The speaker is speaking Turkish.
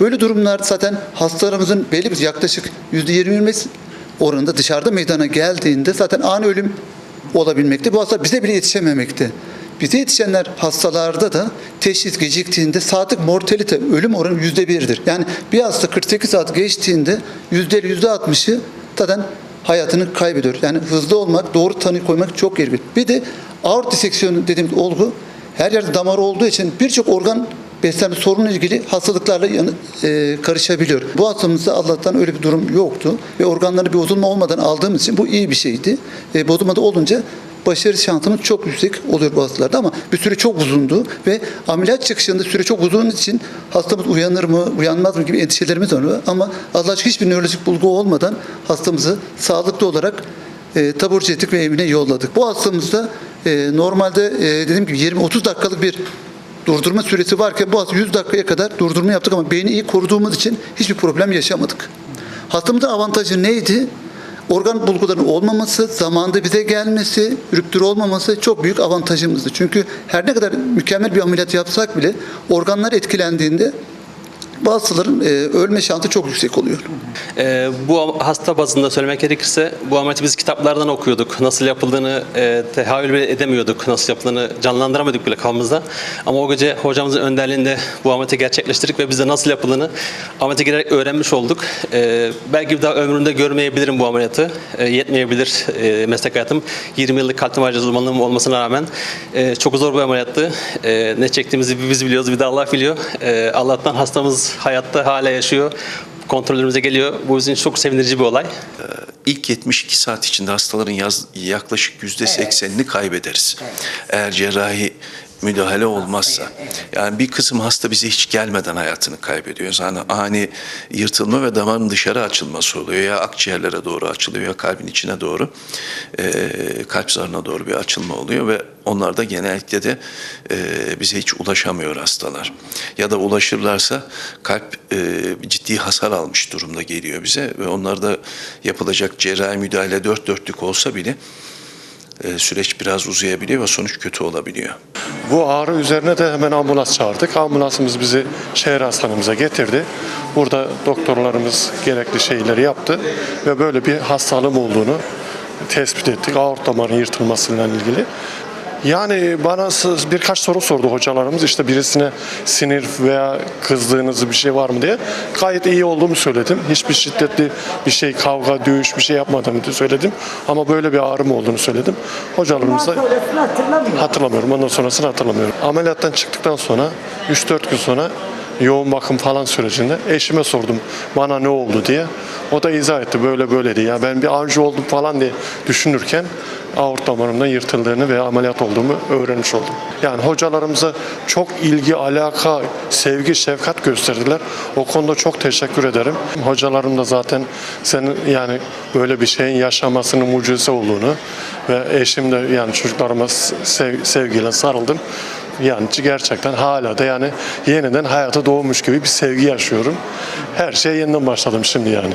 Böyle durumlar zaten hastalarımızın belli bir yaklaşık %20-25 oranında dışarıda meydana geldiğinde zaten ani ölüm olabilmekte. Bu hasta bize bile yetişememekte. Bize yetişenler hastalarda da teşhis geciktiğinde saatlik mortalite ölüm oranı yüzde birdir. Yani bir hasta 48 saat geçtiğinde yüzde yüzde 60'ı zaten hayatını kaybediyor. Yani hızlı olmak, doğru tanı koymak çok gerekli. Bir de aort diseksiyonu dediğimiz olgu her yerde damar olduğu için birçok organ beslenme sorunuyla ilgili hastalıklarla yanı, e, karışabiliyor. Bu hastamızda Allah'tan öyle bir durum yoktu ve organları bir bozulma olmadan aldığımız için bu iyi bir şeydi. E, bozulma da olunca başarı şansımız çok yüksek oluyor bu hastalarda ama bir süre çok uzundu ve ameliyat çıkışında süre çok uzun için hastamız uyanır mı, uyanmaz mı gibi endişelerimiz var ama Allah aşkına hiçbir nörolojik bulgu olmadan hastamızı sağlıklı olarak e, taburcu ettik ve evine yolladık. Bu hastamızda e, normalde e, dediğim gibi 20-30 dakikalık bir durdurma süresi varken bu hasta 100 dakikaya kadar durdurma yaptık ama beyni iyi koruduğumuz için hiçbir problem yaşamadık. Hastamızın avantajı neydi? Organ bulgularının olmaması, zamanında bize gelmesi, rüptür olmaması çok büyük avantajımızdı. Çünkü her ne kadar mükemmel bir ameliyat yapsak bile organlar etkilendiğinde bu hastaların e, ölme şansı çok yüksek oluyor. Ee, bu hasta bazında söylemek gerekirse bu ameliyatı biz kitaplardan okuyorduk. Nasıl yapıldığını e, tehayyül bile edemiyorduk. Nasıl yapıldığını canlandıramadık bile kafamızda. Ama o gece hocamızın önderliğinde bu ameliyatı gerçekleştirdik ve biz de nasıl yapıldığını ameliyata girerek öğrenmiş olduk. Ee, belki bir daha ömrümde görmeyebilirim bu ameliyatı. Ee, yetmeyebilir e, meslek hayatım. 20 yıllık kalp damar uzmanlığım olmasına rağmen e, çok zor bir ameliyattı. E, ne çektiğimizi biz biliyoruz bir de Allah biliyor. E, Allah'tan hastamız hayatta hala yaşıyor kontrolümüze geliyor. Bu bizim çok sevindirici bir olay. İlk 72 saat içinde hastaların yaz, yaklaşık yüzde seksenini kaybederiz. Eğer cerrahi müdahale olmazsa. Yani bir kısım hasta bize hiç gelmeden hayatını kaybediyor. Yani ani yırtılma ve damarın dışarı açılması oluyor. Ya akciğerlere doğru açılıyor ya kalbin içine doğru, e, kalp zarına doğru bir açılma oluyor ve onlar da genellikle de e, bize hiç ulaşamıyor hastalar. Ya da ulaşırlarsa kalp e, ciddi hasar almış durumda geliyor bize ve onlarda yapılacak cerrahi müdahale dört dörtlük olsa bile süreç biraz uzayabiliyor ve sonuç kötü olabiliyor. Bu ağrı üzerine de hemen ambulans çağırdık. Ambulansımız bizi şehir hastanemize getirdi. Burada doktorlarımız gerekli şeyleri yaptı ve böyle bir hastalığım olduğunu tespit ettik. Aort damarın yırtılmasıyla ilgili. Yani bana birkaç soru sordu hocalarımız. İşte birisine sinir veya kızdığınız bir şey var mı diye. Gayet iyi olduğumu söyledim. Hiçbir şiddetli bir şey, kavga, dövüş bir şey yapmadığımı söyledim. Ama böyle bir ağrım olduğunu söyledim. Hocalarımız da Sonrasını hatırlamıyorum. Hatırlamıyorum. Ondan sonrasını hatırlamıyorum. Ameliyattan çıktıktan sonra 3-4 gün sonra yoğun bakım falan sürecinde eşime sordum bana ne oldu diye. O da izah etti böyle böyle diye. Ya ben bir anji oldum falan diye düşünürken aort damarımdan yırtıldığını ve ameliyat olduğumu öğrenmiş oldum. Yani hocalarımıza çok ilgi, alaka, sevgi, şefkat gösterdiler. O konuda çok teşekkür ederim. Hocalarım da zaten senin yani böyle bir şeyin yaşamasının mucize olduğunu ve eşim de yani çocuklarıma sev- sevgiyle sarıldım. Yani gerçekten hala da yani yeniden hayata doğmuş gibi bir sevgi yaşıyorum. Her şeye yeniden başladım şimdi yani.